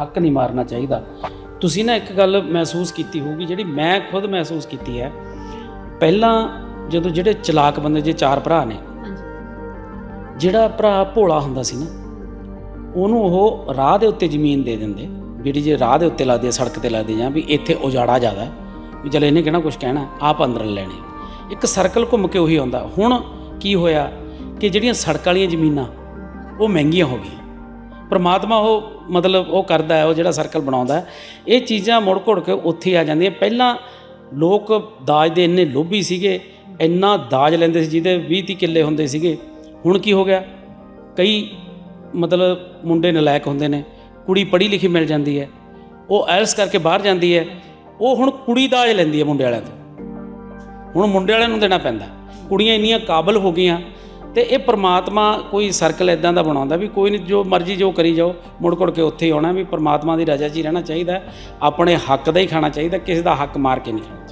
ਹੱਕ ਨਹੀਂ ਮਾਰਨਾ ਚਾਹੀਦਾ। ਤੁਸੀਂ ਨਾ ਇੱਕ ਗੱਲ ਮਹਿਸੂਸ ਕੀਤੀ ਹੋਊਗੀ ਜਿਹੜੀ ਮੈਂ ਖੁਦ ਮਹਿਸੂਸ ਕੀਤੀ ਹੈ। ਪਹਿਲਾਂ ਜਦੋਂ ਜਿਹੜੇ ਚਲਾਕ ਬੰਦੇ ਜੇ ਚਾਰ ਭਰਾ ਨੇ ਜਿਹੜਾ ਭਰਾ ਭੋਲਾ ਹੁੰਦਾ ਸੀ ਨਾ ਉਹਨੂੰ ਉਹ ਰਾਹ ਦੇ ਉੱਤੇ ਜ਼ਮੀਨ ਦੇ ਦਿੰਦੇ ਜਿਹੜੀ ਜੇ ਰਾਹ ਦੇ ਉੱਤੇ ਲੱਗਦੀ ਹੈ ਸੜਕ ਤੇ ਲੱਗਦੀ ਜਾਂ ਵੀ ਇੱਥੇ ਉਜਾੜਾ ਜ਼ਿਆਦਾ ਵੀ ਚਲ ਇਹਨੇ ਕਿਹੜਾ ਕੁਝ ਕਹਿਣਾ ਆਪ ਅੰਦਰ ਲੈਣੇ। ਇੱਕ ਸਰਕਲ ਘੁੰਮ ਕੇ ਉਹੀ ਆਉਂਦਾ। ਹੁਣ ਕੀ ਹੋਇਆ ਕਿ ਜਿਹੜੀਆਂ ਸੜਕ ਵਾਲੀਆਂ ਜ਼ਮੀਨਾਂ ਉਹ ਮਹਿੰਗੀਆਂ ਹੋ ਗਈਆਂ। ਪਰਮਾਤਮਾ ਉਹ ਮਤਲਬ ਉਹ ਕਰਦਾ ਹੈ, ਉਹ ਜਿਹੜਾ ਸਰਕਲ ਬਣਾਉਂਦਾ ਇਹ ਚੀਜ਼ਾਂ ਮੁੜ ਘੁੜ ਕੇ ਉੱਥੇ ਆ ਜਾਂਦੀਆਂ। ਪਹਿਲਾਂ ਲੋਕ ਦਾਜ ਦੇ ਇੰਨੇ ਲੋਭੀ ਸੀਗੇ, ਇੰਨਾ ਦਾਜ ਲੈਂਦੇ ਸੀ ਜਿਹਦੇ 20 30 ਕਿੱਲੇ ਹੁੰਦੇ ਸੀਗੇ। ਹੁਣ ਕੀ ਹੋ ਗਿਆ? ਕਈ ਮਤਲਬ ਮੁੰਡੇ ਨਲਾਇਕ ਹੁੰਦੇ ਨੇ, ਕੁੜੀ ਪੜ੍ਹੀ ਲਿਖੀ ਮਿਲ ਜਾਂਦੀ ਹੈ, ਉਹ ਐਲਸ ਕਰਕੇ ਬਾਹਰ ਜਾਂਦੀ ਹੈ, ਉਹ ਹੁਣ ਕੁੜੀ ਦਾਜ ਲੈਂਦੀ ਹੈ ਮੁੰਡੇ ਵਾਲਿਆਂ ਤੋਂ। ਹੁਣ ਮੁੰਡੇ ਵਾਲਿਆਂ ਨੂੰ ਦੇਣਾ ਪੈਂਦਾ। ਕੁੜੀਆਂ ਇੰਨੀਆਂ ਕਾਬਲ ਹੋ ਗਈਆਂ ਤੇ ਇਹ ਪ੍ਰਮਾਤਮਾ ਕੋਈ ਸਰਕਲ ਇਦਾਂ ਦਾ ਬਣਾਉਂਦਾ ਵੀ ਕੋਈ ਨਹੀਂ ਜੋ ਮਰਜ਼ੀ ਜੋ ਕਰੀ ਜਾਓ, ਮੁੜ ਕੁੜ ਕੇ ਉੱਥੇ ਹੀ ਆਉਣਾ ਵੀ ਪ੍ਰਮਾਤਮਾ ਦੀ ਰਜ਼ਾ 'ਚ ਹੀ ਰਹਿਣਾ ਚਾਹੀਦਾ, ਆਪਣੇ ਹੱਕ ਦਾ ਹੀ ਖਾਣਾ ਚਾਹੀਦਾ, ਕਿਸੇ ਦਾ ਹੱਕ ਮਾਰ ਕੇ ਨਹੀਂ ਖਾਣਾ।